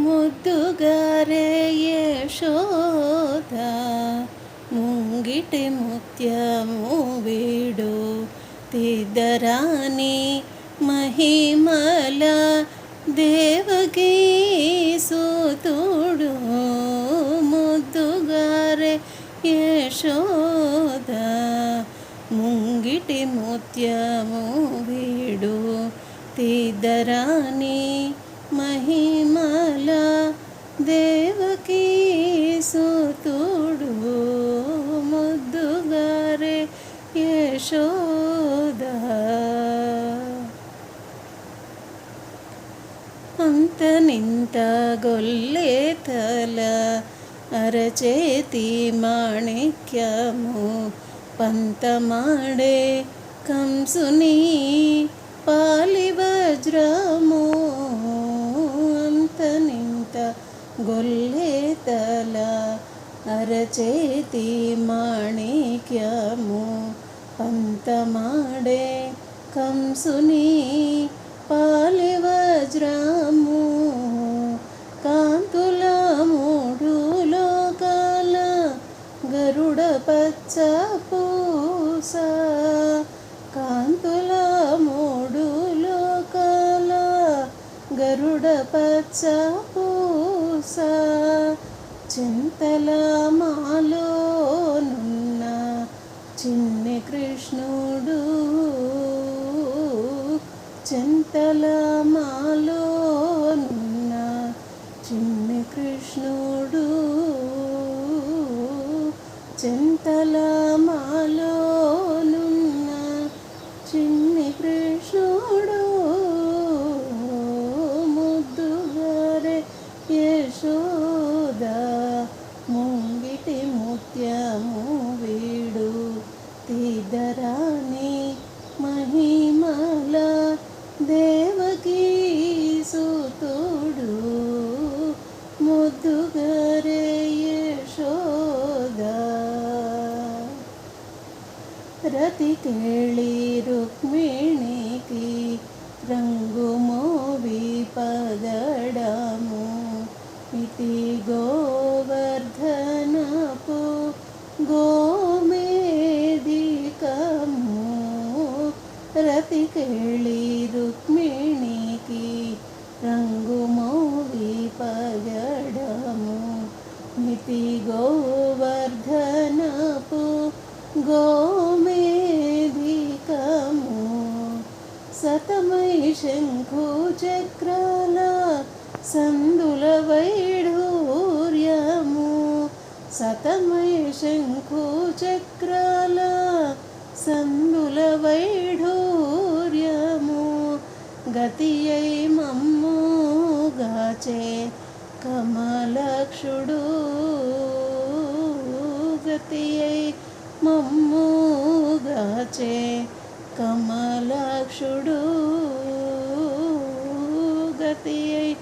ముద్దుగారే యశోద ముంగిటి ముత్యము వీడు. తిద్దరాని మహిమల దేవకీ సూతుడు ముద్దుగారే యశోద ముంగిటి ముత్యము వీడు. తిద్దరాని మహిమల దేవకీ సూతుడు ముద్దుగారే యశోద. అంత నింత గొల్లే తల అరచేతి మాణిక్యము పంతమాడే కంసుని పాలి వజ్రము గొల్లే తల అరచేతి మాణిక్యము పంతమాడే కంసుని పాలివజ్రాము కాంతుల మూడు లోకాల గరుడ పచ్చ పూస కాంతుల మూడు లోకాల గరుడ పచ్చ పూస చింతల మాలోనున్న చిన్న కృష్ణుడు. చింతల మాలోనున్న చిన్న కృష్ణుడు. చింతల మాలో యశోద ముంగిటి ముత్యము వీడు. తీదరాని మహిమల దేవకీ సుతుడు. ముద్దుగరే యశోద. రతి కేళీ రతి కేళి రుక్మిణికి రంగు మోవి పగడము మితి గోవర్ధనపు గోమేధికము సతమై శంఖు చక్రాల సందుల వైఢూర్యము సతమై శంఖు చక్రాల సందుల వైఢూర్యము గతి అయి మమ్ము కమలక్షుడు గతి అయి మమ్ము గాచే గతి అయి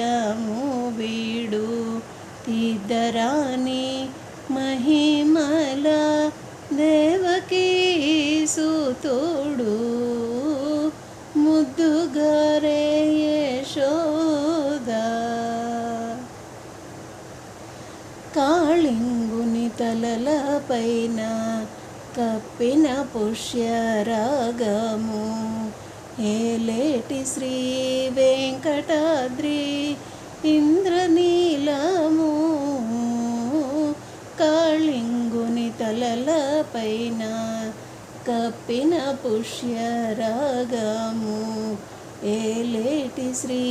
ముత్యము వీడు. తీద్దరాని మహిమల దేవకీ సుతోడు. ముద్దుగరే యశోద. కాళింగుని తలల పైన కప్పిన పుష్యరాగము. ఏలేటి శ్రీ వెంకటాద్రి ఇంద్రనీలము కాళింగుని తలల పైన కప్పిన పుష్యరాగము ఏలేటి శ్రీ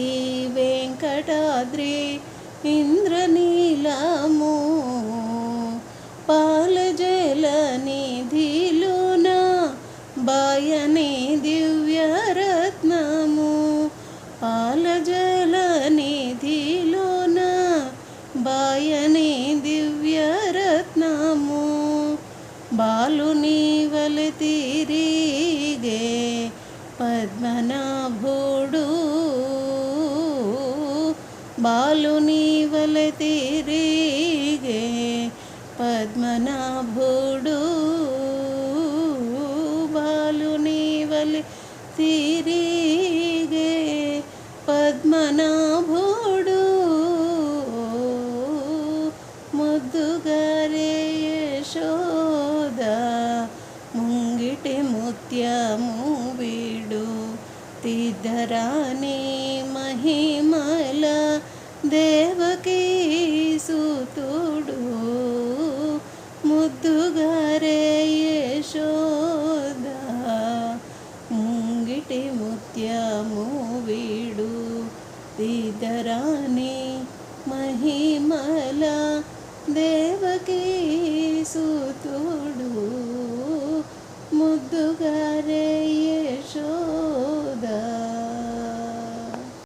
వెంకటాద్రి ఇంద్రనీలము బాలుని వలె తిరిగే పద్మనాభుడు. బాలుని వలె తిరిగే పద్మనాభుడు. దేవకీ సూతుడు ముద్దుగారే యశోద ముంగిటి ముత్యము వీడు తిద్దరాని మహిమల దేవకీ సూతుడు ముద్దుగారే యశోద